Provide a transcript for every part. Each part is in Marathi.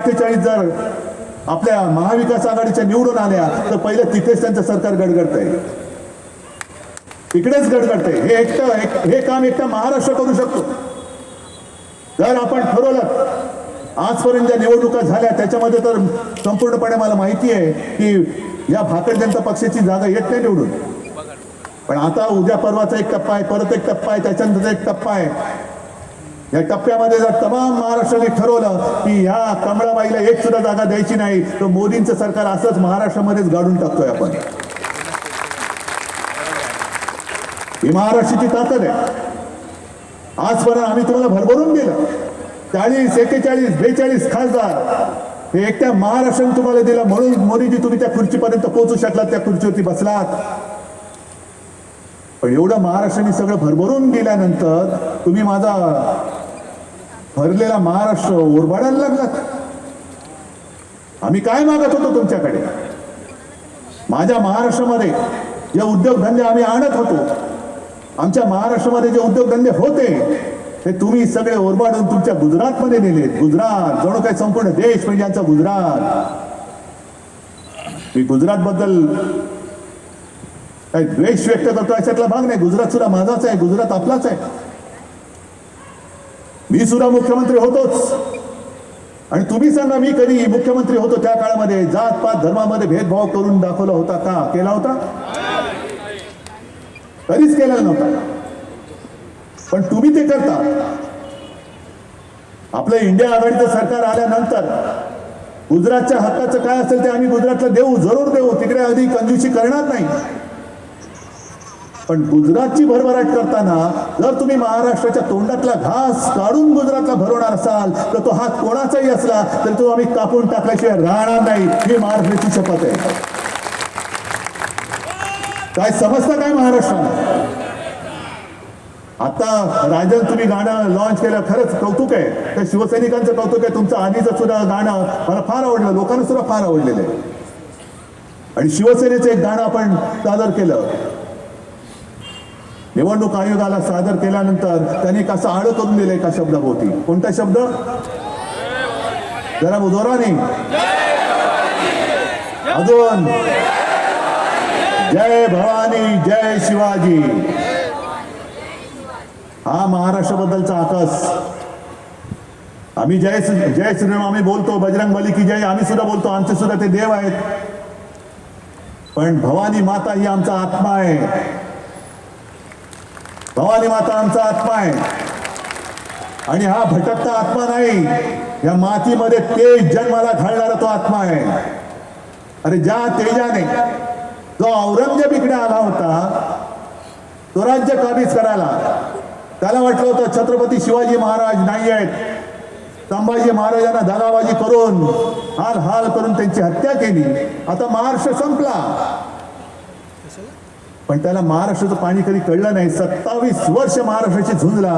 अठ्ठेचाळीस जर आपल्या महाविकास आघाडीच्या निवडून आल्या तर पहिलं तिथेच त्यांचं सरकार गडगडत आहे इकडेच गडगडत आहे हे एकटं एक- हे काम एकटा महाराष्ट्र करू शकतो. जर आपण ठरवलं आजपर्यंत ज्या निवडणुका झाल्या त्याच्यामध्ये तर संपूर्णपणे मला माहिती आहे की या भाकड जनता पक्षाची जागा येत नाही निवडून. पण आता उद्या परवाचा एक टप्पा आहे परत एक टप्पा आहे त्याच्यानंतर एक टप्पा आहे. या टप्प्यामध्ये जर तमाम महाराष्ट्राने ठरवलं की ह्या कमळाबाईला एक सुद्धा जागा द्यायची नाही तर मोदींचं सरकार असंच महाराष्ट्रामध्येच गाडून टाकतोय आपण. ही महाराष्ट्राची ताकद आहे. आजपर्यंत आम्ही तुम्हाला भरभरून दिलं. चाळीस एक्केचाळीस बेचाळीस खासदार हे एकट्या महाराष्ट्राने तुम्हाला दिलं म्हणून मोदीजी तुम्ही त्या खुर्चीपर्यंत पोहोचू शकलात त्या खुर्चीवरती बसलात. पण एवढं महाराष्ट्राने सगळं भरभरून दिल्यानंतर तुम्ही माझा भरलेला महाराष्ट्र उरबाडायला लागलात आम्ही काय मागत होतो तुमच्याकडे? माझ्या महाराष्ट्रामध्ये जे उद्योगधंदे आम्ही आणत होतो आमच्या महाराष्ट्रामध्ये जे उद्योगधंदे होते ते तुम्ही सगळे ओरबाडून तुमच्या गुजरातमध्ये नेले. गुजरात जणू काही संपूर्ण देश म्हणजे आमचा गुजरात. मी गुजरात बद्दल काही द्वेष व्यक्त करतो याच्यातला भाग नाही. गुजरात सुद्धा माझाच आहे. गुजरात आपलाच आहे. मी सुद्धा मुख्यमंत्री होतोच. आणि तुम्ही सांगा मी कधी मुख्यमंत्री होतो त्या काळामध्ये? जात पात धर्मामध्ये भेदभाव करून दाखवला होता का? केला होता? कधीच केलेला नव्हता. पण तुम्ही ते करता. आपलं इंडिया आघाडीचं सरकार आल्यानंतर गुजरातच्या हक्काचं काय असेल ते आम्ही गुजरातला देऊ जरूर देऊ. तिकडे आधी कंजूसी करणार नाही. पण गुजरातची भरभराट करताना जर तुम्ही महाराष्ट्राच्या तोंडातला घास काढून गुजरातला भरवणार असाल तर तो हात कोणाचाही असला तर तो आम्ही कापून टाकल्याशिवाय राहणार नाही ही महाराष्ट्राची शपथ आहे. काय समजतं काय महाराष्ट्राला? आता राजन तुम्ही गाणं लॉन्च केलं खरंच कौतुक आहे. त्या शिवसैनिकांचं कौतुक आहे. तुमचं आधीचं सुद्धा गाणं मला फार आवडलं लोकांना सुद्धा फार आवडलेलं आहे. आणि शिवसेनेचं एक गाणं आपण सादर केलं. निवडणूक आयोगाला सादर केल्यानंतर त्यांनी एक असं आड करून दिलं एका शब्दाभोवती. कोणता शब्द? जरा जोराने अजून जय भवानी जय शिवाजी. हा महाराष्ट्राबद्दलचा आकाश आम्ही जय जय श्रीराम आम्ही बोलतो बजरंग बली की जय आम्ही सुद्धा बोलतो आमचे सुद्धा ते देव आहेत. पण भवानी माता ही आमचा आत्मा आहे. भवानी माता आमचा आत्मा आहे. आणि हा भटकता आत्मा नाही. या मातीमध्ये तेज जन्माला घालणारा तो आत्मा आहे. अरे ज्या तेजाने जो औरंगजेब इकडे आला होता तो राज्य काबीज करायला त्याला वाटलं होतं छत्रपती शिवाजी महाराज नाही आहेत. संभाजी महाराजांना दगाबाजी करून हाल हाल करून त्यांची हत्या केली. आता महाराष्ट्र संपला. पण त्याला महाराष्ट्राचं पाणी कधी कळलं नाही. सत्तावीस वर्ष महाराष्ट्राची झुंजला.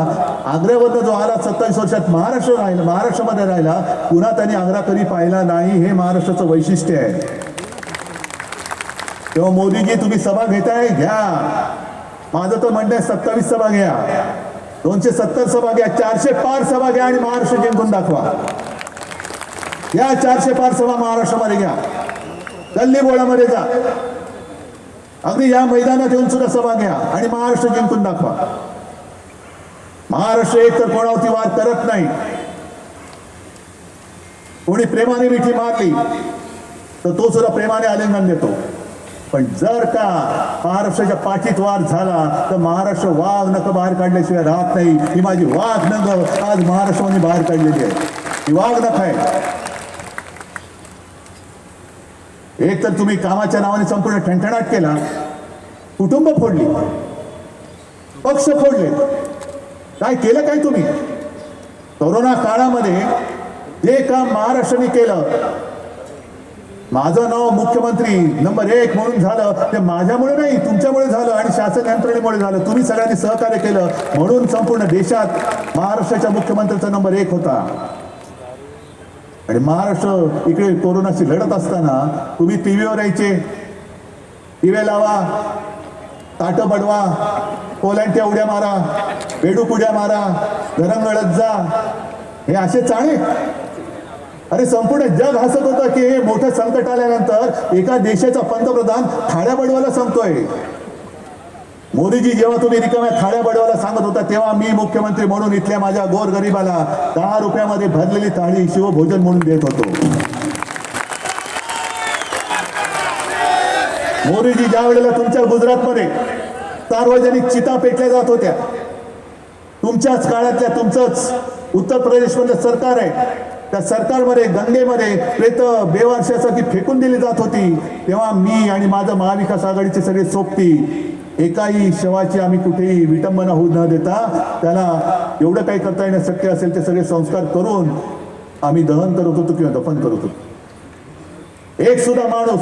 आग्र्याबद्दल जो आला सत्तावीस वर्षात महाराष्ट्र राहिला महाराष्ट्रामध्ये राहिला पुन्हा त्यांनी आग्रा कधी पाहिला नाही हे महाराष्ट्राचं वैशिष्ट्य आहे. तेव्हा मोदीजी तुम्ही सभा घेताय? घ्या. माझं तर म्हणणं आहे सत्तावीस सभा घ्या. दोनशे सत्तर सभा घ्या चारशे पार सभा घ्या आणि महाराष्ट्र जिंकून दाखवा. या चारशे पार सभा महाराष्ट्रामध्ये घ्या. गल्ली बोळामध्ये जा. अगदी या मैदानात येऊन सुद्धा सभा घ्या आणि महाराष्ट्र जिंकून दाखवा. महाराष्ट्र एक तर कोणावरती वाद करत नाही. कोणी प्रेमाने मिठी मारली तर तो सुद्धा प्रेमाने आलिंगन देतो. पण जर का महाराष्ट्राच्या पाठीत वाद झाला तर महाराष्ट्र वाघ नक बाहेर काढल्याशिवाय राहत नाही. ही माझी वाघ नग आज महाराष्ट्राने बाहेर काढलेली आहे. ही वाघ नख आहे. एक तर तुम्ही कामाच्या नावाने संपूर्ण ठणठणाट केला कुटुंब फोडली पक्ष फोडले. काय केलं काय तुम्ही? कोरोना काळामध्ये जे काम महाराष्ट्राने केलं माझं नाव मुख्यमंत्री नंबर एक म्हणून झालं ते माझ्यामुळे नाही तुमच्यामुळे झालं आणि शासन यंत्रणेमुळे झालं. तुम्ही सगळ्यांनी सहकार्य केलं म्हणून संपूर्ण देशात महाराष्ट्राच्या मुख्यमंत्र्याचा नंबर एक होता. आणि महाराष्ट्र इकडे कोरोनाशी लढत असताना तुम्ही टी व्हीवर यायचे. दिवे लावा ताटं पडवा कोलांट्या उड्या मारा बेडूक उड्या मारा गरम गळत जा. हे असे चाळे. अरे संपूर्ण जग हसत होतं की हे मोठं संकट आल्यानंतर एका देशाचा पंतप्रधान थाळ्या बडवायला सांगतोय मोदीजी जेव्हा तुम्ही रिकाम्या थाळ्या बडवायला सांगत होता तेव्हा मी मुख्यमंत्री म्हणून इथल्या माझ्या गोरगरिबाला दहा रुपयामध्ये भरलेली थाळी शिवभोजन म्हणून देत होतो. मोदीजी ज्या वेळेला तुमच्या गुजरातमध्ये सार्वजनिक चिता पेटल्या जात होत्या तुमच्याच काळातल्या तुमचंच उत्तर प्रदेशमधलं सरकार आहे त्या सरकारमध्ये गंगेमध्ये प्रेत बेवारशासाठी फेकून दिली जात होती तेव्हा मी आणि माझं महाविकास आघाडीचे सगळे सोबती एकाही शवाची आम्ही कुठेही विटंबना होऊ न देता त्याला एवढं काही करता येणं शक्य असेल ते सगळे संस्कार करून आम्ही दहन करत होतो किंवा दफन करत होतो. एक सुद्धा माणूस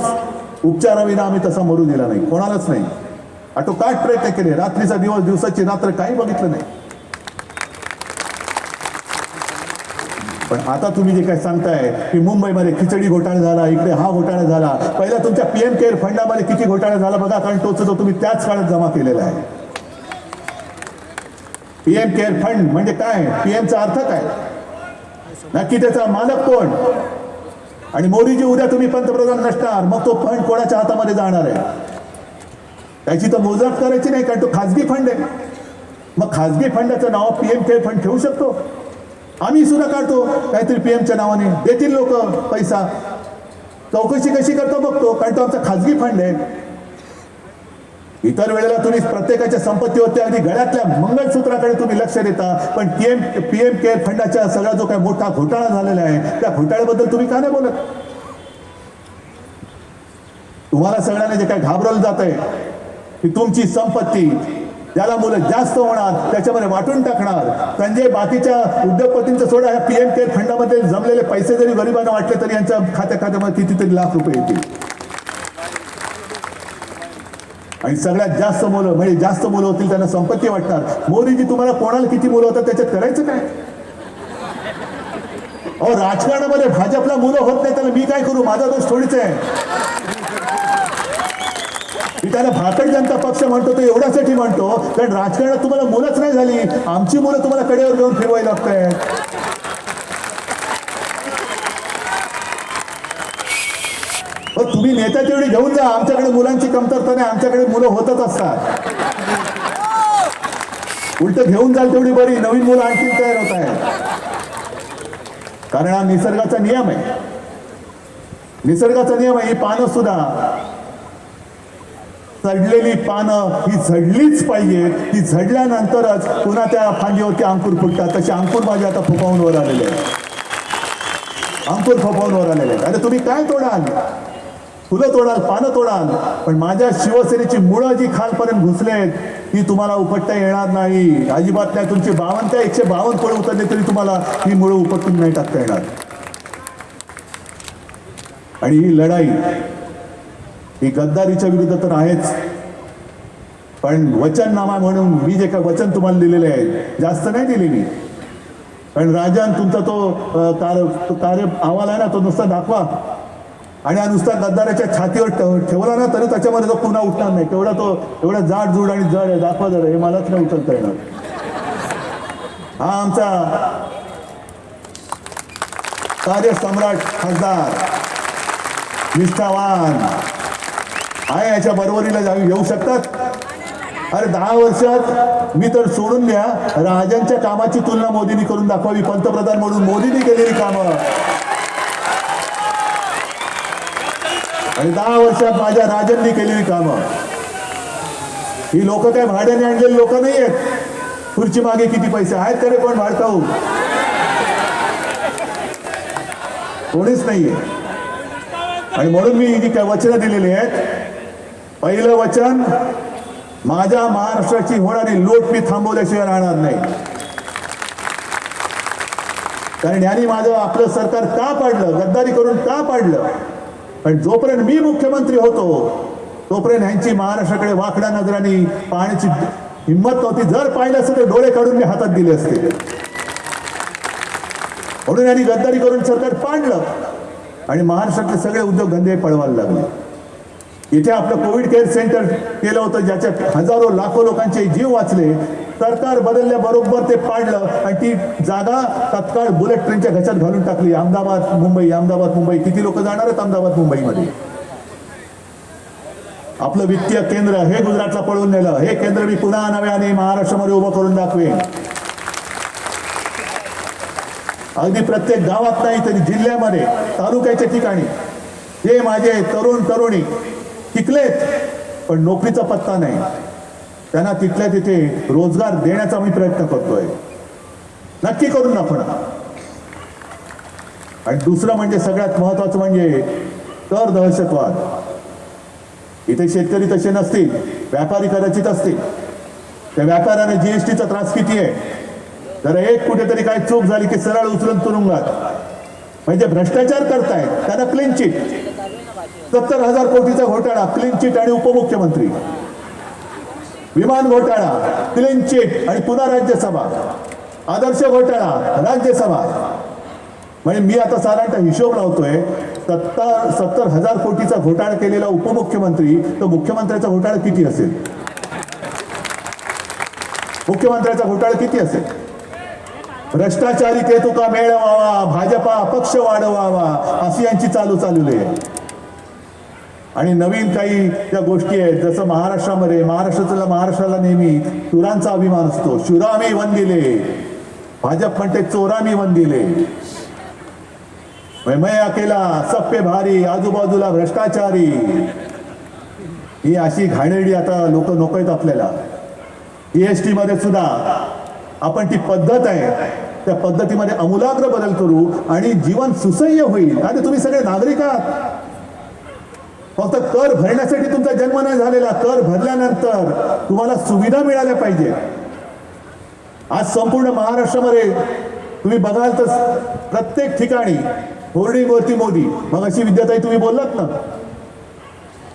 उपचाराविना आम्ही तसा मरू दिला नाही. कोणालाच नाही. आटोकाट प्रयत्न केले. रात्रीचा दिवस दिवसाची रात्र काही बघितलं नाही. पण आता तुम्ही जे काय सांगताय की मुंबईमध्ये खिचडी घोटाळा झाला इकडे हा घोटाळा झाला. पहिला तुमच्या पीएम केअर फंडामध्ये किती घोटाळा झाला बघा कारण तोच जो तुम्ही त्याच काळात जमा केलेला आहे. पीएम केअर फंड म्हणजे काय? पीएमचा अर्थ काय? नक्की त्याचा मालक कोण? आणि मोदीजी उद्या तुम्ही पंतप्रधान नसणार मग तो फंड कोणाच्या हातामध्ये जाणार आहे? त्याची तर मोजदाद करायची नाही कारण तो खाजगी फंड आहे. मग खाजगी फंडाचं नाव पीएम केअर फंड ठेवू शकतो? आम्ही सुद्धा काढतो. काहीतरी पीएमच्या नावाने. देतील लोक पैसा. चौकशी कशी करतो बघतो. कारण तो आमचा खाजगी फंड आहे. इतर वेळेला तुम्ही प्रत्येकाच्या संपत्तीवरती अगदी गळ्यातल्या मंगळसूत्राकडे तुम्ही लक्ष देता. पण पीएम पीएम केअर फंडाच्या सगळा जो काही मोठा घोटाळा झालेला आहे त्या घोटाळ्याबद्दल तुम्ही का नाही बोलत? तुम्हाला सगळ्यांना जे काय घाबरवलं जात आहे की तुमची संपत्ती ज्याला मुलं जास्त होणार त्याच्यामध्ये वाटून टाकणार. त्यांचे बाकीच्या उद्योगपतींचं सोडा ह्या पीएम केअर फंडामध्ये जमलेले पैसे जरी गरिबांना वाटले तरी यांच्या खात्या खात्यामध्ये कितीतरी लाख रुपये येतील. आणि सगळ्यात जास्त मुलं म्हणजे जास्त मुलं होतील त्यांना संपत्ती वाटणार. मोदीजी तुम्हाला कोणाला किती मुलं होतात त्याच्यात करायचं काय? अहो राजकारणामध्ये भाजपला मुलं होत नाही त्याला मी काय करू? माझा दोष थोडीच आहे. त्याला भारतीय जनता पक्ष म्हणतो तो एवढ्यासाठी म्हणतो कारण राजकारणात तुम्हाला मुलंच नाही झाली. आमची मुलं तुम्हाला कडेवर घेऊन फिरवायला लागत आहेत तुम्ही नेत्या तेवढी घेऊन जा. आमच्याकडे मुलांची कमतरता नाही. आमच्याकडे मुलं होतच असतात. उलट घेऊन जाल तेवढी बरी. नवीन मुलं आणखी तयार होत आहेत. कारण हा निसर्गाचा नियम आहे. निसर्गाचा नियम आहे ही पानं सुद्धा. चढलेली पानं ही झडलीच पाहिजे. ती झडल्यानंतरच पुन्हा त्या फांदीवरती अंकुर फुटतात. तसे अंकुर माझे आता फोपावून वर आलेले आहेत अंकुर फुपावून वर आलेले आहेत अरे तुम्ही काय तोडाल? फुलं तोडाल पानं तोडाल पण माझ्या शिवसेनेची मुळं जी खालपर्यंत घुसलेत ती तुम्हाला उपटता येणार नाही. अजिबात नाही तुमचे बावन्न त्या एकशे बावन्न फळं उतरले तरी तुम्हाला ही मुळं उपटून नाही टाकता येणार. आणि ही लढाई ही गद्दारीच्या विरुद्ध तर आहेच. पण वचननामा म्हणून मी जे काय वचन तुम्हाला दिलेले आहे जास्त नाही दिले मी. पण राजान तुमचा तो कार्य कार्य अहवाल आहे ना तो नुसता दाखवा. आणि हा नुसता गद्दाराच्या छातीवर ठेवला ना तरी त्याच्यामध्ये तो पुन्हा उठणार नाही. तेवढा तो एवढा जाड जूड आणि जड आहे दाखवा जरा हे मलाच नाही उचलता येणार. हा आमचा कार्य सम्राट खासदार निष्ठावान. आहे याच्या बरोबरीला जावी येऊ शकतात? अरे दहा वर्षात मी तर सोडून द्या. राजांच्या कामाची तुलना मोदींनी करून दाखवावी पंतप्रधान म्हणून मोदींनी केलेली कामं. आणि दहा वर्षात माझ्या राजांनी केलेली कामं. ही लोक काय भाड्याने आणलेली लोक नाही आहेत. खुर्ची मागे किती पैसे आहेत तरी पण भाडकाऊ कोणीच नाहीये. आणि म्हणून मी जी काय वचनं दिलेली आहेत पहिलं वचन माझ्या महाराष्ट्राची होणारी लोट मी थांबवल्याशिवाय राहणार नाही. कारण यांनी माझं आपलं सरकार का पाडलं गद्दारी करून का पाडलं? पण जोपर्यंत मी मुख्यमंत्री होतो तोपर्यंत ह्यांची महाराष्ट्राकडे वाकड्या नजराने पाहण्याची हिंमत नव्हती. जर पाहिलं असतं तर डोळे काढून मी हातात दिले असते. म्हणून यांनी गद्दारी करून सरकार पाडलं आणि महाराष्ट्रातले सगळे उद्योगधंदे पळवायला लागले. इथे आपलं कोविड केअर सेंटर केलं होतं ज्याच्यात हजारो लाखो लोकांचे जीव वाचले. सरकार बदलल्याबरोबर ते पाडलं आणि ती जागा तत्काळ बुलेट ट्रेनच्या घशात घालून टाकली. अहमदाबाद मुंबई. अहमदाबाद मुंबई. किती लोक जाणार आहेत अहमदाबाद मुंबईमध्ये? आपलं वित्तीय केंद्र हे गुजरातला पळवून नेलं. हे केंद्र मी पुन्हा नव्याने महाराष्ट्रामध्ये उभं करून दाखवेन. अगदी प्रत्येक गावात नाही तरी जिल्ह्यामध्ये तालुक्याच्या ठिकाणी. हे माझे तरुण तरुणी टिकलेत पण नोकरीचा पत्ता नाही. त्यांना तिथल्या तिथे रोजगार देण्याचा मी प्रयत्न करतोय. नक्की करून आपण आणि दुसरं म्हणजे सगळ्यात महत्वाचं म्हणजे कर दहशतवाद. इथे शेतकरी तसे नसतील व्यापारी कदाचित असतील. त्या व्यापाऱ्याने जीएसटीचा त्रास किती आहे? जर एक कुठेतरी काय चूक झाली की सरळ उचलून तुरुंगात. म्हणजे भ्रष्टाचार करतायत त्यांना क्लीन चिट सत्तर हजार कोटीचा घोटाळा क्लीन चिट आणि उपमुख्यमंत्री. विमान घोटाळा क्लीन चिट आणि पुन्हा राज्यसभा. आदर्श घोटाळा राज्यसभा. म्हणजे मी आता साधारणतः हिशोब लावतोय सत्तर सत्तर हजार कोटीचा घोटाळा केलेला उपमुख्यमंत्री तर मुख्यमंत्र्याचा घोटाळा किती असेल? मुख्यमंत्र्याचा घोटाळा किती असेल? भ्रष्टाचारी केतुका मेळवावा भाजपा पक्ष वाढवावा अशी यांची चालू चालू आहे. आणि नवीन काही त्या गोष्टी आहेत जसं महाराष्ट्रामध्ये महाराष्ट्राचा महाराष्ट्राला नेहमी चुरांचा अभिमान असतो शुरामी वंदिले. भाजप म्हणते चोरामी वन दिले मैं अकेला सप्पे भारी आजूबाजूला भ्रष्टाचारी. ही अशी घाणेरडी आता लोक नको आहेत आपल्याला जीएसटी मध्ये सुद्धा आपण ती पद्धत आहे त्या पद्धतीमध्ये अमूलाग्र बदल करू आणि जीवन सुसह्य होईल. आणि तुम्ही सगळे नागरिक आहात. फक्त कर भरण्यासाठी तुमचा जन्म नाही झालेला कर भरल्यानंतर तुम्हाला सुविधा मिळाल्या पाहिजे. आज संपूर्ण महाराष्ट्रामध्ये तुम्ही बघाल तर प्रत्येक ठिकाणी होर्डिंगवरती मोदी. मग अशी विद्याताई तुम्ही बोललात ना.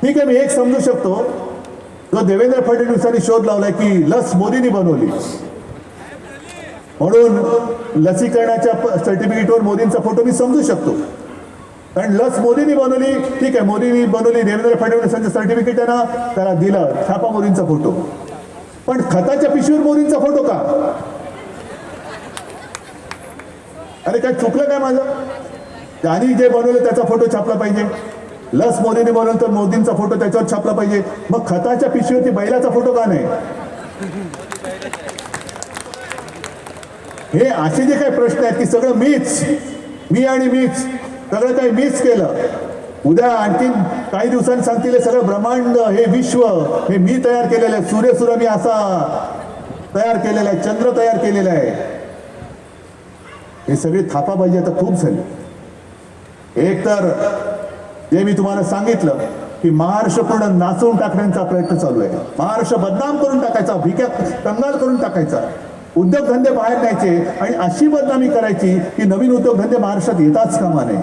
ठीक आहे मी एक समजू शकतो. जो देवेंद्र फडणवीसांनी शोध लावलाय की लस मोदींनी बनवली. म्हणून लसीकरणाच्या सर्टिफिकेटवर मोदींचा फोटो मी समजू शकतो. कारण लस मोदींनी बनवली. ठीक आहे मोदींनी बनवली. देवेंद्र फडणवीसांचं सर्टिफिकेट आहे ना त्याला दिलं. छापा मोदींचा फोटो पण खताच्या पिशवीवर मोदींचा फोटो का? अरे काय चुकलं काय माझं? त्यांनी जे बनवलं त्याचा फोटो छापला पाहिजे. लस मोदीने बनवलं तर मोदींचा फोटो त्याच्यावर छापला पाहिजे. मग खताच्या पिशवीवरती बैलाचा फोटो का नाही? हे असे जे काही प्रश्न आहेत की सगळं मीच मी आणि मीच सगळं काही मीच केलं. उद्या आणखीन काही दिवसांनी सांगतील हे सगळं ब्रह्मांड हे विश्व हे मी तयार केलेलं आहे. सूर्य मी असा तयार केलेला आहे चंद्र तयार केलेला आहे. हे सगळी थापाबाजी आता खूप झाली. एक तर जे मी तुम्हाला सांगितलं की महाराष्ट्र पूर्ण नाचवून टाकण्याचा प्रयत्न चालू आहे. महाराष्ट्र बदनाम करून टाकायचा भिक्या कंगाल करून टाकायचा. उद्योगधंदे बाहेर न्यायचे आणि अशी बदनामी करायची की नवीन उद्योगधंदे महाराष्ट्रात येताच कामा नये.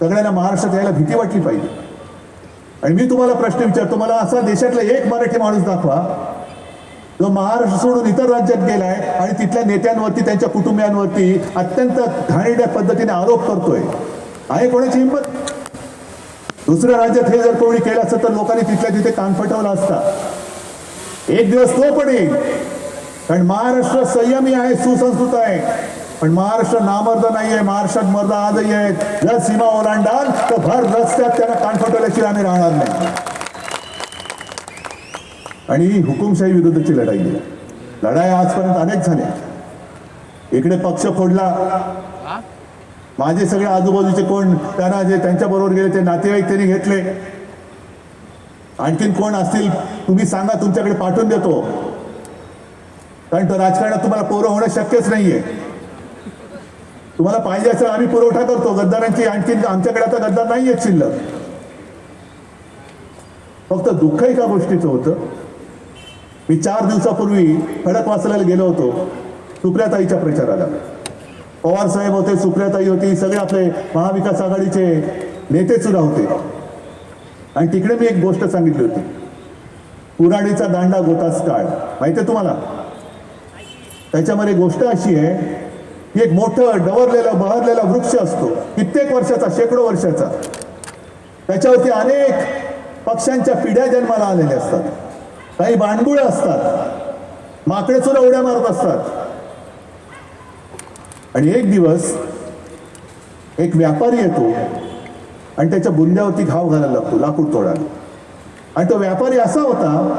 सगळ्यांना महाराष्ट्रात यायला भीती वाटली पाहिजे. आणि मी तुम्हाला प्रश्न विचारतो मला असा देशातला एक मराठी माणूस दाखवा जो महाराष्ट्र सोडून इतर राज्यात गेलाय आणि तिथल्या नेत्यांवरती त्यांच्या कुटुंबियांवरती अत्यंत घाणेरड्या पद्धतीने आरोप करतोय. आहे कोणाची हिंमत? दुसऱ्या राज्यात हे जर कोणी केलं असतं तर लोकांनी तिथल्या तिथे कान फटवला असता. एक दिवस तो पण येईल. कारण महाराष्ट्र संयमी आहे सुसंस्कृत आहे. पण महाराष्ट्र नामर्द नाही आहे महाराष्ट्रात मर्द आजही आहेत. जर सीमा ओलांडाल तर भर रस्त्यात त्यांना कान फटवल्याशिवाय आम्ही राहणार नाही. आणि ही हुकुमशाही विरुद्धची लढाई आहे. लढाई आजपर्यंत अनेक झाल्या. इकडे पक्ष फोडला. माझे सगळे आजूबाजूचे कोण त्यांना जे त्यांच्याबरोबर गेले ते नातेवाईक त्यांनी घेतले. आणखीन कोण असतील तुम्ही सांगा तुमच्याकडे पाठवून देतो. कारण तर राजकारणात तुम्हाला पोरं होणं शक्यच नाहीये. तुम्हाला पाहिजे असेल आम्ही पुरवठा करतो. गद्दारांची आणखी आमच्याकडे आता गद्दार नाही आहेत शिल्लक. फक्त दुःख एका गोष्टीचं होतं. मी चार दिवसापूर्वी खडकवासला गेलो होतो सुप्रियाताईच्या प्रचाराला. पवार साहेब होते सुप्रियाताई होती सगळे आपले महाविकास आघाडीचे नेते सुद्धा होते. आणि तिकडे मी एक गोष्ट सांगितली होती. कुराडीचा दांडा गोतास काळ. माहिती आहे तुम्हाला? त्याच्यामध्ये गोष्ट अशी आहे की एक मोठं डवरलेला बहरलेला वृक्ष असतो. कित्येक वर्षाचा शेकडो वर्षाचा. त्याच्यावरती अनेक पक्ष्यांच्या पिढ्या जन्माला आलेल्या असतात. काही बाणबुळ असतात. माकडे सुद्धा उड्या मारत असतात. आणि एक दिवस एक व्यापारी येतो आणि त्याच्या बुंद्यावरती घाव घालायला लागतो लाकूड तोडायला. आणि तो व्यापारी असा होता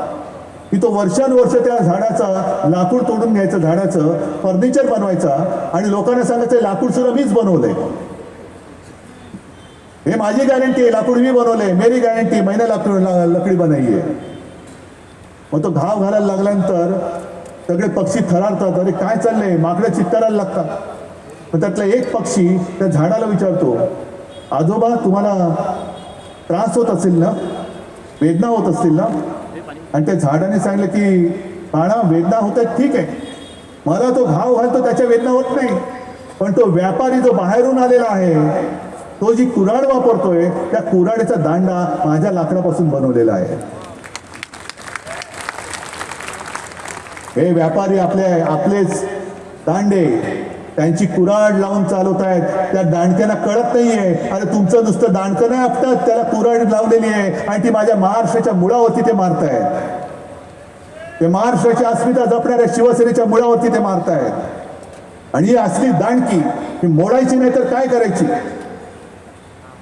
की तो वर्षानुवर्ष त्या झाडाचा लाकूड तोडून घ्यायचं झाडाचं फर्निचर बनवायचा आणि लोकांना सांगायचं लाकूड सुद्धा मीच बनवलंय. हे माझी गॅरंटी आहे लाकूड मी बनवलंय मेरी गॅरंटी महिना लाकूड ला- लकडी बनाई आहे. मग तो घाव घालायला लागल्यानंतर सगळे पक्षी थरारतात अरे काय चाललंय? माकडं चित्कारायला लागतात. मग त्यातला एक पक्षी त्या झाडाला विचारतो आजोबा तुम्हाला त्रास होत असेल ना? वेदना होत असतील ना? आणि त्या झाडाने सांगितलं की पाणा वेदना होत आहेत ठीक आहे. मला तो घाव घालतो त्याच्या वेदना होत नाही. पण तो व्यापारी जो बाहेरून आलेला आहे तो जी कुऱ्हाड वापरतोय त्या कुऱ्हाडीचा दांडा माझ्या लाकडापासून बनवलेला आहे. हे व्यापारी आपले आपलेच दांडे. त्यांची कुराड लावून चालवत आहेत त्या दांडक्यांना कळत नाहीये. अरे तुमचं नुसतं दांडकं नाही आपतात त्याला कुराड लावलेली आहे आणि ती माझ्या महाराष्ट्राच्या मुळावरती ते मारतायत. ते महाराष्ट्राची अस्मिता जपणाऱ्या शिवसेनेच्या मुळावरती ते मारतायत. आणि ही असली दांडकी ही मोडायची नाही तर काय करायची?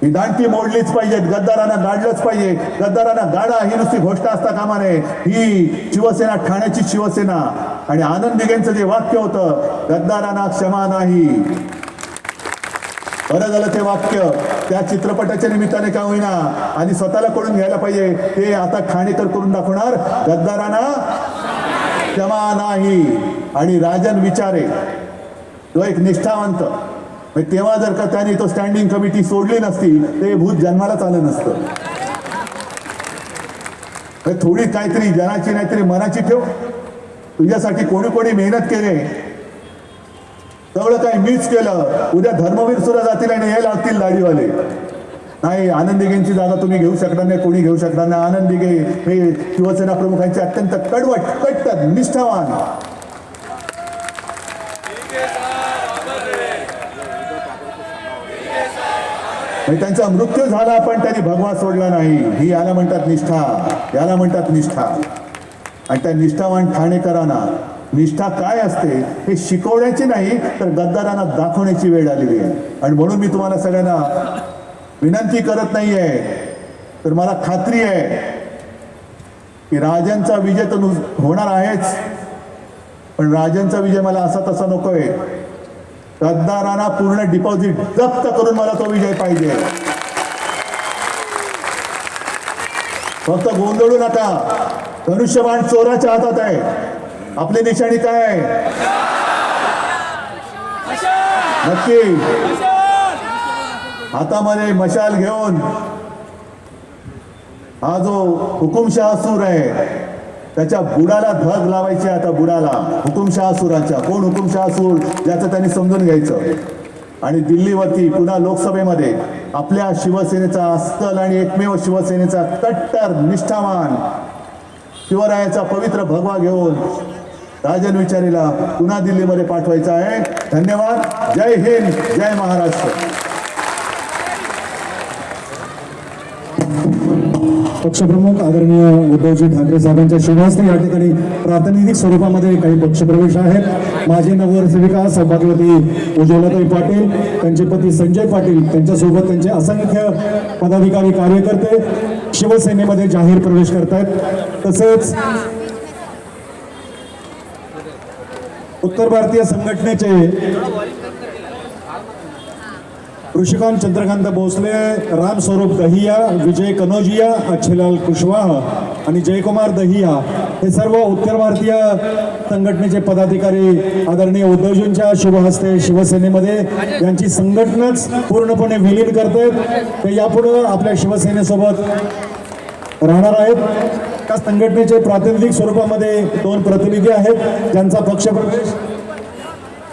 ही दांडकी मोडलीच पाहिजेत गद्दारांना गाडलंच पाहिजे. गद्दारांना गाडा ही नुसती गोष्ट असता कामा नये ही शिवसेना ठाण्याची शिवसेना. आणि आनंद दिघेंचं जे वाक्य होतं गद्दारांना क्षमा नाही. बरं झालं ते वाक्य. त्या चित्रपटाच्या निमित्ताने का होईना. आणि स्वतःला कळून घ्यायला पाहिजे. ते आता खाणेकर करून दाखवणार. गद्दारांना क्षमा नाही. आणि राजन विचारे. तो एक निष्ठावंत. तेव्हा जर का त्याने तो स्टँडिंग कमिटी सोडली नसती ते भूत जन्मालाच आलं नसतं. थोडी काहीतरी जनाची नाहीतरी मनाची ठेव. तुझ्यासाठी कोणी कोणी मेहनत केले. सगळं काही मीच केलं. उद्या धर्मवीर सुद्धा जातील आणि हे लागतील दाढीवाले. नाही आनंदिगेंची जागा तुम्ही घेऊ शकणार नाही कोणी घेऊ शकणार नाही. आनंद हे शिवसेना प्रमुखांचे अत्यंत कडवट कट्टर निष्ठावान. म्हणजे त्यांचा मृत्यू झाला पण त्यांनी भगवा सोडला नाही. ही याला म्हणतात निष्ठा. याला म्हणतात निष्ठा. आणि त्या निष्ठावान ठाणेकरांना निष्ठा काय असते हे शिकवण्याची नाही तर गद्दारांना दाखवण्याची वेळ आलेली आहे. आणि म्हणून मी तुम्हाला सगळ्यांना विनंती करत नाही आहे तर मला खात्री आहे की राजांचा विजय तर होणार आहेच पण राजांचा विजय मला असा तसा नकोय. गद्दारांना पूर्ण डिपॉझिट जप्त करून मला तो विजय पाहिजे. फक्त गोंधळू नका. धनुष्यबाण चोराच्या हातात आहे. आपली निशाणी काय आहे? नक्की. हातामध्ये मशाल घेऊन हा जो हुकुमशाह सूर आहे त्याच्या बुडाला धग लावायची आहे आता बुडाला. हुकुमशाह सुराच्या कोण हुकुमशाह सूर याचं त्यांनी समजून घ्यायचं. आणि दिल्लीवरती पुन्हा लोकसभेमध्ये आपल्या शिवसेनेचा अस्सल आणि एकमेव शिवसेनेचा कट्टर निष्ठावान शिवरायाचा पवित्र भगवा घेऊन राजन विचारीला पुन्हा दिल्लीमध्ये पाठवायचा आहे. धन्यवाद. जय हिंद. जय महाराष्ट्र. पक्षप्रमुख आदरणीय उद्धवजी ठाकरे साहेबांच्या शुभहस्ते या ठिकाणी प्रातिनिधिक स्वरूपामध्ये काही पक्षप्रवेश आहेत. माजी नगरसेविका सौभाग्यवती उज्ज्वलताई पाटील त्यांचे पती संजय पाटील त्यांच्यासोबत त्यांचे असंख्य पदाधिकारी कार्यकर्ते शिवसेनेमध्ये जाहीर प्रवेश करतायत. तसेच उत्तर भारतीय संघटनेचे ऋषिकांत चंद्रकांत भोसले रामस्वरूप दहिया विजय कनोजिया अच्छेलाल कुशवाह आणि जयकुमार दहिया हे सर्व उत्तर भारतीय संघटनेचे पदाधिकारी आदरणीय उद्धवजींच्या शुभहस्ते शिवसेनेमध्ये यांची संघटनाच पूर्णपणे विलीन करते ते यापुढे आपल्या शिवसेनेसोबत राहणार आहेत त्या संघटनेचे प्रातिनिधिक स्वरूपामध्ये दोन प्रतिनिधी आहेत ज्यांचा पक्षप्रवेश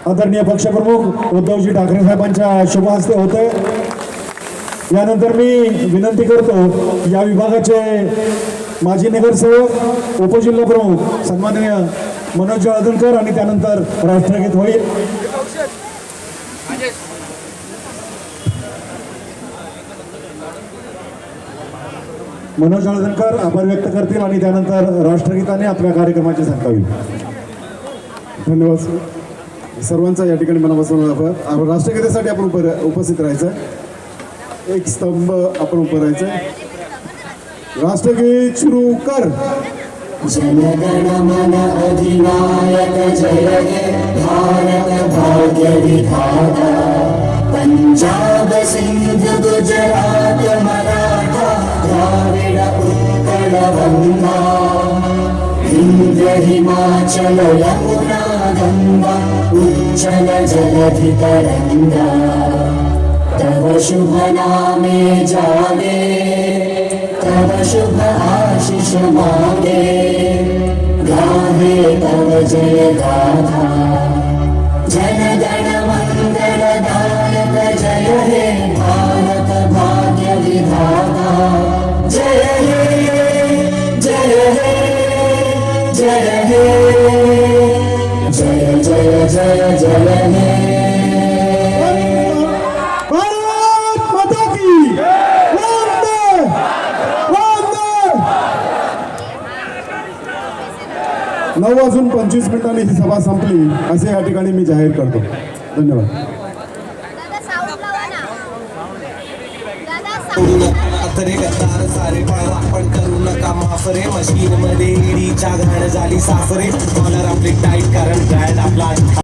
आदरणीय पक्षप्रमुख उद्धवजी ठाकरे साहेबांच्या शुभ हस्ते होते यानंतर मी विनंती करतो या विभागाचे माजी नगरसेवक उपजिल्हा प्रमुख सन्माननीय मनोज जळदनकर आणि त्यानंतर राष्ट्रगीत होईल. मनोज जळदनकर आभार व्यक्त करतील आणि त्यानंतर राष्ट्रगीताने आपल्या कार्यक्रमाची सांगता होईल धन्यवाद सर. सर्वांचा या ठिकाणी मनापासून आभार आ- राष्ट्रगीतासाठी आपण उप उपस्थित राहायचं. एक स्तंभ आपण उभं राहायचं. राष्ट्रगीत सुरू कर. अधिनायक जय भारत भाग्य विधाता. पंजाब सिंध गुजरात मराठा द्राविड उत्कल गंगा हिंद हिमाचल यमुना गंगा. उच्चल जलधि तरंगा तव शुभ नामे जागे तव शुभ आशिष मागे गाहे तव जय गाथा। जनगण मङ्गलदायक जय हे भारत भाग्य विधाता। जय हे जय हे जय हे। जय जय जय। हे नऊ वाजून पंचवीस मिनिटांनी ही सभा संपली. असे या ठिकाणी मी जाहीर करतो. धन्यवाद. दादा साऊंड लावा ना. दादा करू साऊंड नका तरी गद्दार सारे पण आपण करू नका माफ रे मशीन मध्ये ईडीच्या घाण झाली साफ रे डॉलर आपली टाईट कारण ब्रँड आपला